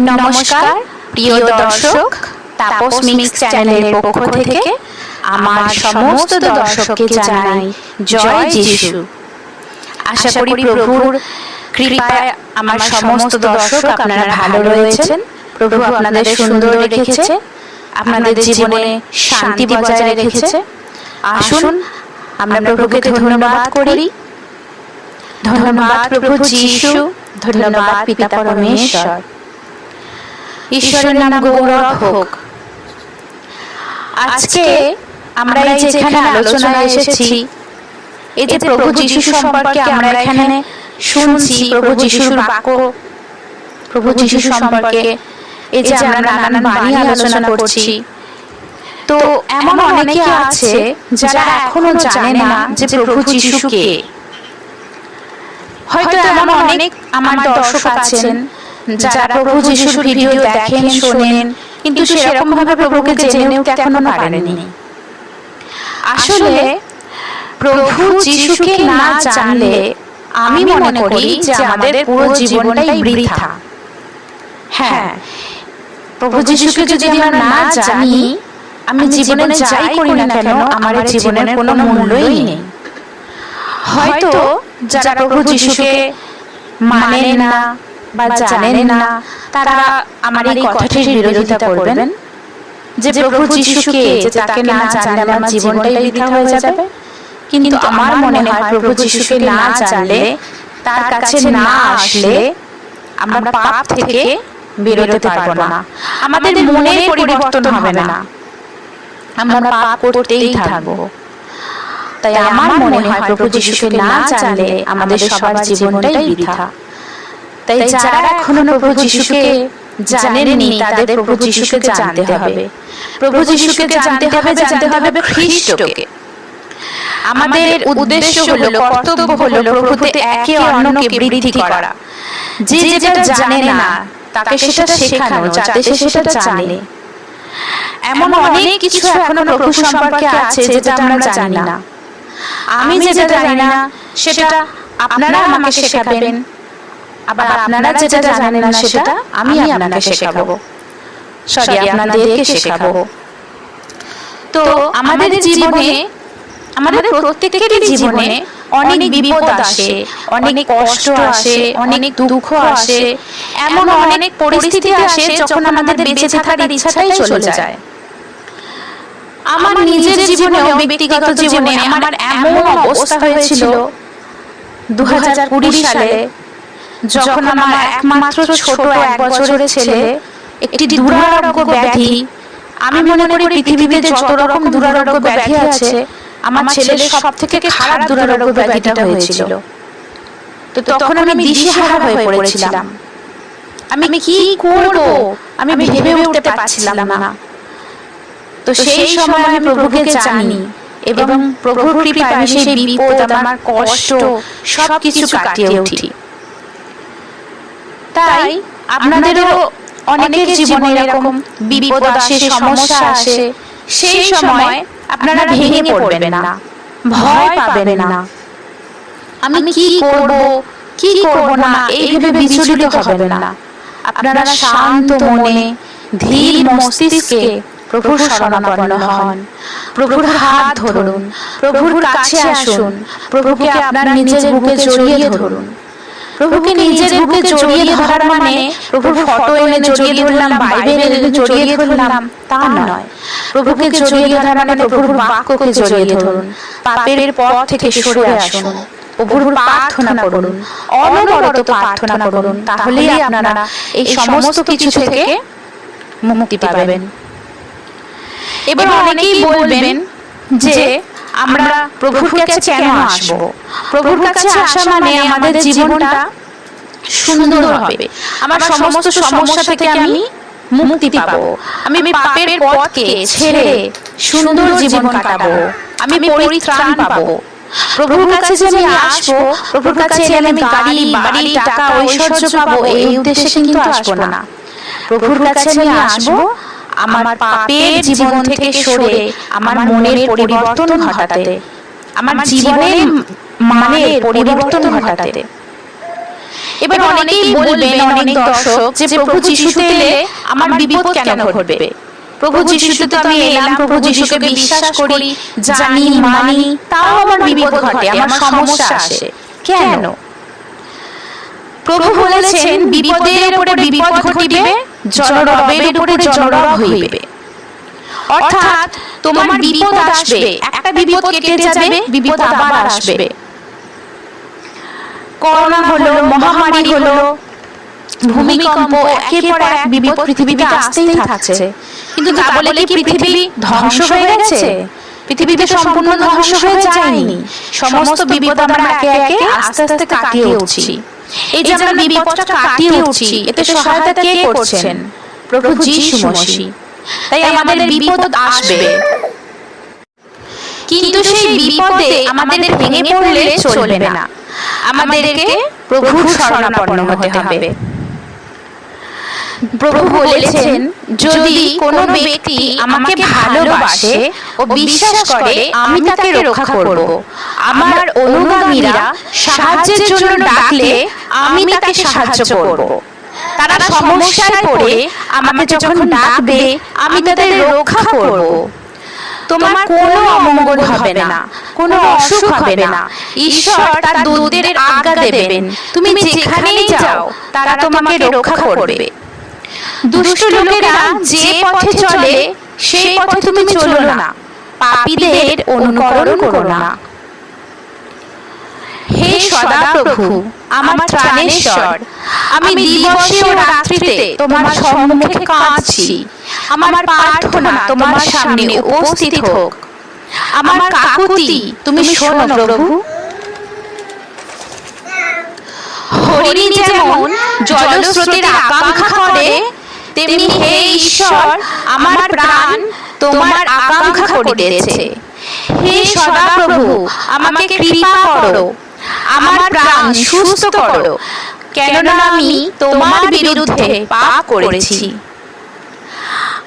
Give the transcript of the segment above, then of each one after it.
নমস্কার, প্রিয় দর্শক, তাপস মিক্স চ্যানেলের পক্ষ থেকে আমার সমস্ত দর্শককে জানাই জয় যিশু। আশা করি প্রভুর কৃপায় আমার সমস্ত দর্শক আপনারা ভালো রয়েছেন। প্রভু আপনাদের সুন্দর রেখেছে, আপনাদের জীবনে শান্তি বজায় রেখেছে। আসুন, আমরা প্রভুকে ধন্যবাদ করি। ধন্যবাদ প্রভু যিশু, ধন্যবাদ পিতা পরমেশ্বর। ঈশ্বরের নাম গৌরব হোক। আজকে আমরা এই যে এখানে আলোচনায় এসেছি এই যে প্রভু যিশু সম্পর্কে আমরা এখানে শুনছি, প্রভু যিশুর বাক্য, প্রভু যিশু সম্পর্কে এই যে আমরা নানান বাণী আলোচনা করছি। তো এমন অনেকে আছে যারা এখনও জানে না যে প্রভু যিশু কে। হয়তো এমন অনেক আমার দর্শক আছেন যারা প্রভু যিশুর ভিডিও দেখেন শোনেন কিন্তু সেরকম ভাবে প্রভুকে জেনে উঠতে এখনও পারেননি। আসলে প্রভু যিশুকে না জানলে আমি মনে করি যে আমাদের পুরো জীবনটাই বৃথা। হ্যাঁ। প্রভু যিশুকে যদি আমরা না জানি আমি জীবনে যাই করি না কেন আমার জীবনের কোনো মূল্যই নেই। হয়তো যারা প্রভু যিশুকে মানেন না বা জানেন না তারা আমার এই কথাটির বিরোধিতা করবেন। যে প্রভু যিশুকে যে তাকে না জানলে আমার জীবনটাই বৃথা হয়ে যাবে। কিন্তু আমার মনে হয় প্রভু যিশুকে না জানলে তার কাছে না আসলে আমরা পাপ থেকে বেরোতে পারব না। আমাদের মনের পরিবর্তন হবে না। আমরা পাপ করতেই থাকব। তাই আমার মনে হয় প্রভু যিশুকে না জানলে আমাদের সবার জীবনটাই বৃথা। তাই যারা এখনও প্রভু যিশুকে জানেননি তাদের প্রভু যিশুকে জানতে হবে। প্রভু যিশুকে জানতে হবে জানতে হবে খ্রিস্টকে। আমাদের উদ্দেশ্য হলো কর্তব্য হলো প্রভুতে একে অন্যকে বৃদ্ধি করা। যে যেটা জানে না তাকে সেটা শেখানো যাতে সে সেটা জানে। এমন অনেক কিছু এখনও প্রভু সম্পর্কে আছে যেটা আমরা জানি না। আমি যেটা জানি না সেটা আপনারা আমাকে শেখাবেন। আবার আপনারা যেটা জানেন না সেটা আমি আপনাকে শেখাবো। সরি আপনাদেরকে শেখাবো। তো আমাদের জীবনে আমাদের প্রত্যেকেরই জীবনে অনেক বিপদ আসে অনেক কষ্ট আসে অনেক দুঃখ আসে এমন অনেক পরিস্থিতি আসে যখন আমাদের বেঁচে থাকার ইচ্ছাটাই চলে যায়। আমার নিজের জীবনেও ব্যক্তিগত জীবনে আমার এমন অবস্থা হয়েছিল দু হাজার কুড়ি সালে। যখন আমার একমাত্র ছোট এক বছরের ছেলে একটি দুরারোগ্য ব্যাধি আমি মনে করি পৃথিবীতে যত রকম দুরারোগ্য ব্যাধি আছে আমার ছেলের সব থেকে খারাপ দুরারোগ্য ব্যাধিটা হয়েছিল। তো তখন আমি দিশেহারা হয়ে পড়েছিলাম। আমি কি করব? আমি ভেবে উঠতে পারছিলাম না। তো সেই সময় আমি প্রভুকে জানি এবং প্রভুর কৃপায় আমি সেই বিপদ আমার কষ্ট সবকিছু কাটিয়ে উঠি। তাই আপনাদেরও অনেকের জীবনে এরকম বিপদ আসে সমস্যা আসে সেই সময় আপনারা ভেঙে পড়বেন না ভয় পাবেন না। আমি কি করব কি করব না এই ভেবে বিচলিত হবেন না। আপনারা শান্ত মনে ধীর মস্তিষ্কে প্রভুর শরণাপন্ন হন। প্রভুর হাত ধরুন প্রভুর কাছে আসুন প্রভুকে আপনার নিজের বুকে জড়িয়ে ধরুন। প্রভুকে নিজের বুকে জড়িয়ে ধরার মানে প্রভুর ফটো এনে জড়িয়ে ধরলাম বাইবেল এনে জড়িয়ে ধরলাম তা নয়। প্রভুকে জড়িয়ে ধরা মানে প্রভুর বাক্যকে জড়িয়ে ধরুন। পাপের পথ থেকে সরে আসুন। প্রভুর প্রার্থনা করুন। অনবরত প্রার্থনা করুন। তাহলেই আপনারা এই সমস্ত কিছু থেকে মুক্তি পাবেন। এবার অনেকেই বলবেন যে আমরা প্রভুর কাছে কেন আসব? প্রভুর কাছে আসা মানে আমাদের জীবনটা সুন্দর হবে। আমার সমস্ত সমস্যা থেকে আমি মুক্তি পাবো। আমি পাপের পথকে ছেড়ে সুন্দর জীবন কাটাবো। আমি পরিত্রাণ পাবো। প্রভুর কাছে যে আমি আসব প্রভুর কাছে এলে আমি গাড়ি বাড়ি টাকা ঐশ্বর্য পাবো এই উদ্দেশ্যে কিন্তু আসব না। প্রভুর কাছে আমি আসব আমার পাপের জীবন থেকে সরে আমার মনের পরিবর্তন ঘটাতে। আমার জীবনের মানের পরিবর্তন ঘটাতে। এবার অনেকেই বলবেন অনেক দর্শক যে প্রভু যিশুতে এলে আমার বিপদ কেন ঘটবে? প্রভু যিশুতে তো আমি এলাম প্রভু যিশুকে বিশ্বাস করি জানি মানি তাও আমার বিপদ ঘটে আমার সমস্যা আসে। কেন? প্রভু বলেছেন, বিপদের উপরে বিপদ ঘটিবে, জনরবের উপরে জনরব হইবে। অর্থাৎ তোমার বিপদ আসবে, একটা বিপদ কেটে যাবে, বিপদ আবার আসবে। করোনা হলো, মহামারী হলো, ভূমিকম্প একের পর এক বিপদ পৃথিবীতে আসতেই থাকছে। কিন্তু তা বলে কি পৃথিবী ধ্বংস হয়ে গেছে? পৃথিবীতে সম্পূর্ণ ধ্বংস হয়ে যায়নি। সমস্ত বিপদ আমরা একে একে আস্তে আস্তে কাটিয়ে উঠছি। এই যে আমরা বিপদটা কাটিয়ে উঠছি এতে সহায়তা কে করছেন? প্রভু যিশু মসিহ তাই আমাদের বিপদ আসবে। কিন্তু সেই বিপদে আমাদের ভেঙে পড়লে চলবে না। আমাদেরকে প্রভুর শরণাপন্ন হতে হবে। প্রভু বলেছেন যদি কোনো ব্যক্তি আমাকে ভালোবাসে ও বিশ্বাস করে আমি তাকে রক্ষা করব। আমার অনুগামীরা সাহায্যের জন্য ডাকলে আমি তাকে সাহায্য করব। তারা সমস্যায় পড়ে আমাকে যখন ডাকবে আমি তাদের রক্ষা করব। তোমার কোনো অমঙ্গল হবে না কোনো অসুখ হবে না। ঈশ্বর তার দূতদের আজ্ঞা দেবেন। তুমি যেখানেই যাও তারা তোমাকে রক্ষা করবে। দুষ্ট লোকেরা যে পথে চলে সেই পথে তুমি চলো না। পাপীদের অনুকরণ করো না। হে সদাপ্রভু আমার ত্রাণেশ্বর আমি দিবসে ও রাত্রিতে তোমার সম্মুখে কাঁদছি। আমার প্রার্থনা তোমার সামনে উপস্থিত হোক। আমার কাকুতি তুমি শোনো প্রভু। হরিণী যেমন জলস্রোতের আকাঙ্ক্ষা করে তেমনি হে ঈশ্বর, আমার প্রাণ তোমার আকাঙ্ক্ষা করিতেছে। হে সদাপ্রভু, আমাকে কৃপা করো। আমার প্রাণ সুস্থ করো। কেননা আমি তোমার বিরুদ্ধে পাপ করেছি।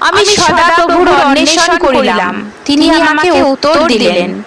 আমি সদাপ্রভুর অন্বেষণ করিলাম। তিনি আমাকে উত্তর দিলেন।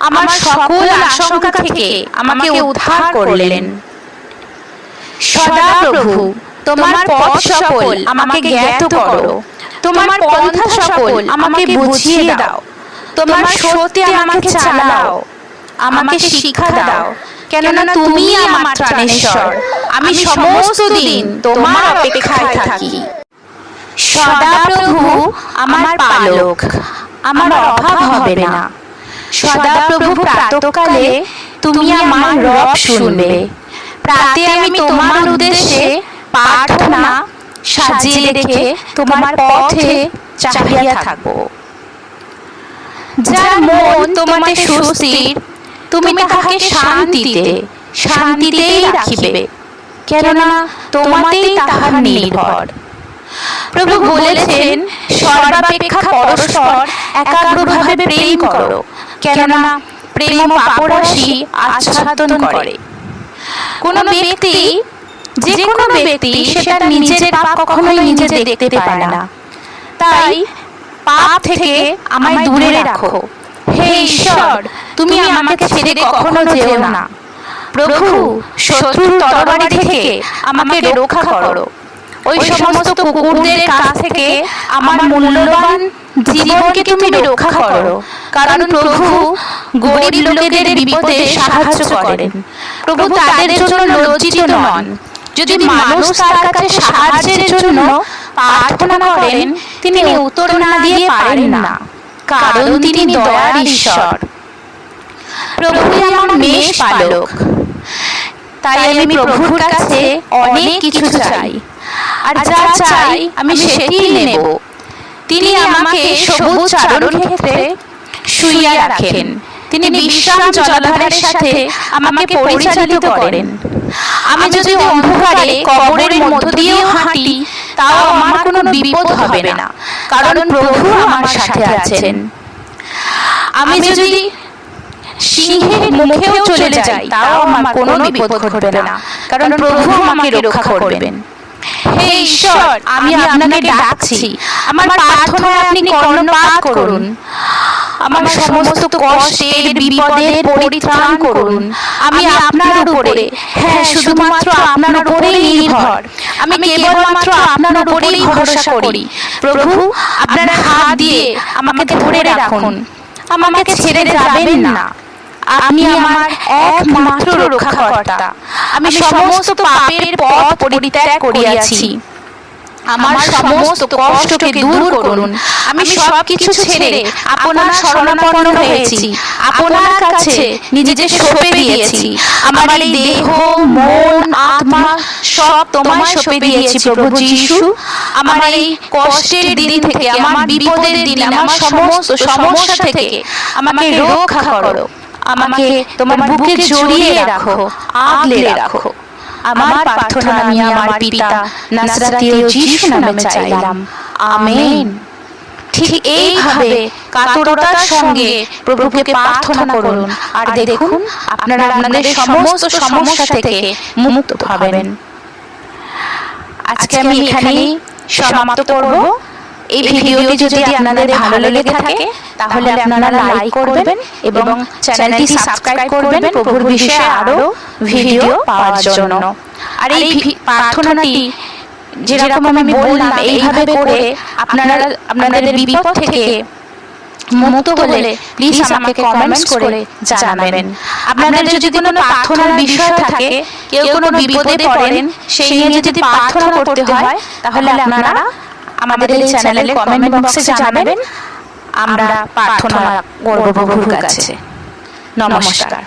আমার সকল আশঙ্কা থেকে আমাকে উদ্ধার করলেন। সদাপ্রভু তোমার পথ সকল আমাকে জ্ঞাত করো। তোমার পন্থা সকল আমাকে বুঝিয়ে দাও। তোমার সত্যে আমাকে চালাও। আমাকে শিক্ষা দাও। কেননা তুমি আমার ত্রাণেশ্বর আমি সমস্ত দিন তোমার অপেক্ষায় থাকি। সদাপ্রভু আমার পালক। আমার অভাব হবে না। সদাপ্রভু প্রাতকালে তুমি আমার রব শুনবে। প্রাতে আমি তোমার উদ্দেশ্যে প্রার্থনা সাজিয়ে রেখে তোমার পথে চাহিয়া থাকব যার মন তোমাতে সুস্থির তুমি তাহাকে শান্তিতে শান্তিতেই রাখিবে। কেননা তোমাতেই তাহার নির্ভর। প্রভু বলেছেন সর্বাপেক্ষা পরস্পর একাগ্রভাবে প্রেম করো। কেননা প্রেম পাপরাশি আচ্ছাদন করে। কোন ব্যক্তি যে কোনো ব্যক্তি সেটা নিজের পাপ কখনোই নিজে দেখতে পারে না। তাই পাপ থেকে আমায় দূরে রাখো। হে ঈশ্বর তুমি আমাকে ছেড়ে কখনো যেও না। প্রভু শত্রুর তরবারি থেকে আমাকে রক্ষা করো। ওই সমস্ত কুকুরদের কাছ থেকে আমার মূল্যবান জীবনকে তুমি রক্ষা করো। কারণ প্রভু গরিব লোকেদের বিপদে সাহায্য করেন। প্রভু তাদের জন্য লজ্জিত নন। যদি মানুষ তার কাছে সাহায্যের জন্য প্রার্থনা করেন তিনি উত্তর না দিয়ে পারেন না। কারণ তিনি দয়ার ঈশ্বর। প্রভু আমার মেষ পালক। তাই আমি প্রভুর কাছে অনেক কিছু চাই। আর যা চাই আমি সেটিই নেব। তিনি আমাকে সবুজ চারণ ক্ষেত্রে শুইয়া রাখেন। তিনি বিশ্রাম জলাধারের সাথে আমাকে পরিচালিত করেন। আমি যদি অন্ধকারে কবরের মধ্য দিয়েও হাঁটি তাও আমার কোনো বিপদ হবে না। কারণ প্রভু আমার সাথে আছেন। আমি যদি সিংহের মুখেও চলে যাই তাও আমার কোনো বিপদ ঘটবে না। কারণ প্রভু আমাকে রক্ষা করবেন। হে ঈশ্বর আমি আপনাকে ডাকছি। আমার প্রার্থনায় আপনি কর্ণপাত করুন। আমার সমস্ত কষ্টের বিপদের পরিত্রাণ করুন। আমি আপনার উপরে হ্যাঁ শুধুমাত্র আপনার উপরেই নির্ভর। আমি কেবলমাত্র আপনার উপরেই ভরসা করি। প্রভু আপনার হাত দিয়ে আমাকে ধরে রাখুন। আমাকে ছেড়ে যাবেন না। আমি আমার একমাত্র রক্ষাকর্তা। আমি সমস্ত পাপের পথ পরিত্যাগ করিয়াছি। আমার সমস্ত কষ্টকে দূর করুন। আমি সব কিছু ছেড়ে আপনার শরণাপন্ন হয়েছি। আপনার কাছে নিজেকে সঁপে দিয়েছি। আমার এই দেহ মন আত্মা সব তোমায় সঁপে দিয়েছি প্রভু যিশু। আমার এই কষ্টের দিন থেকে আমার বিপদের দিন আমার সমস্ত সমস্যা থেকে আমাকে রক্ষা করো। আমাকে তোমার বুকে জড়িয়ে রাখো আগলে রাখো। আমার প্রার্থনা আমি আমার পিতা নাসরাতীয় যিশু নামে চাইলাম। আমেন। ঠিক এইভাবে কাতরতার সঙ্গে প্রভুকে প্রার্থনা করুন। আর দেখুন আপনারা আপনাদের সমস্ত সমস্যা থেকে মুক্ত হবেন। আজকে আমি এখানেই সমাপ্ত করব। এই ভিডিওটি যদি আপনাদের ভালো লেগে থাকে, তাহলে আপনারা লাইক করবেন এবং চ্যানেলটি সাবস্ক্রাইব করবেন প্রভুর বিষয়ে আরও ভিডিও পাওয়ার জন্য। আর এই প্রার্থনাটি যেরকম আমি বললাম, এইভাবে করে আপনারা আপনাদের বিপদ থেকে মুক্ত হলে প্লিজ আমাকে কমেন্টস করে জানাবেন। আপনাদের যদি কোনো প্রার্থনার বিষয় থাকে, কেউ কোনো বিপদে পড়েন, সেই নিয়ে যদি প্রার্থনা করতে হয়, তাহলে আপনারা আমাদের এই চ্যানেলে কমেন্ট বক্সে জানাবেন। আমরা প্রার্থনা করব প্রভুর কাছে। নমস্কার।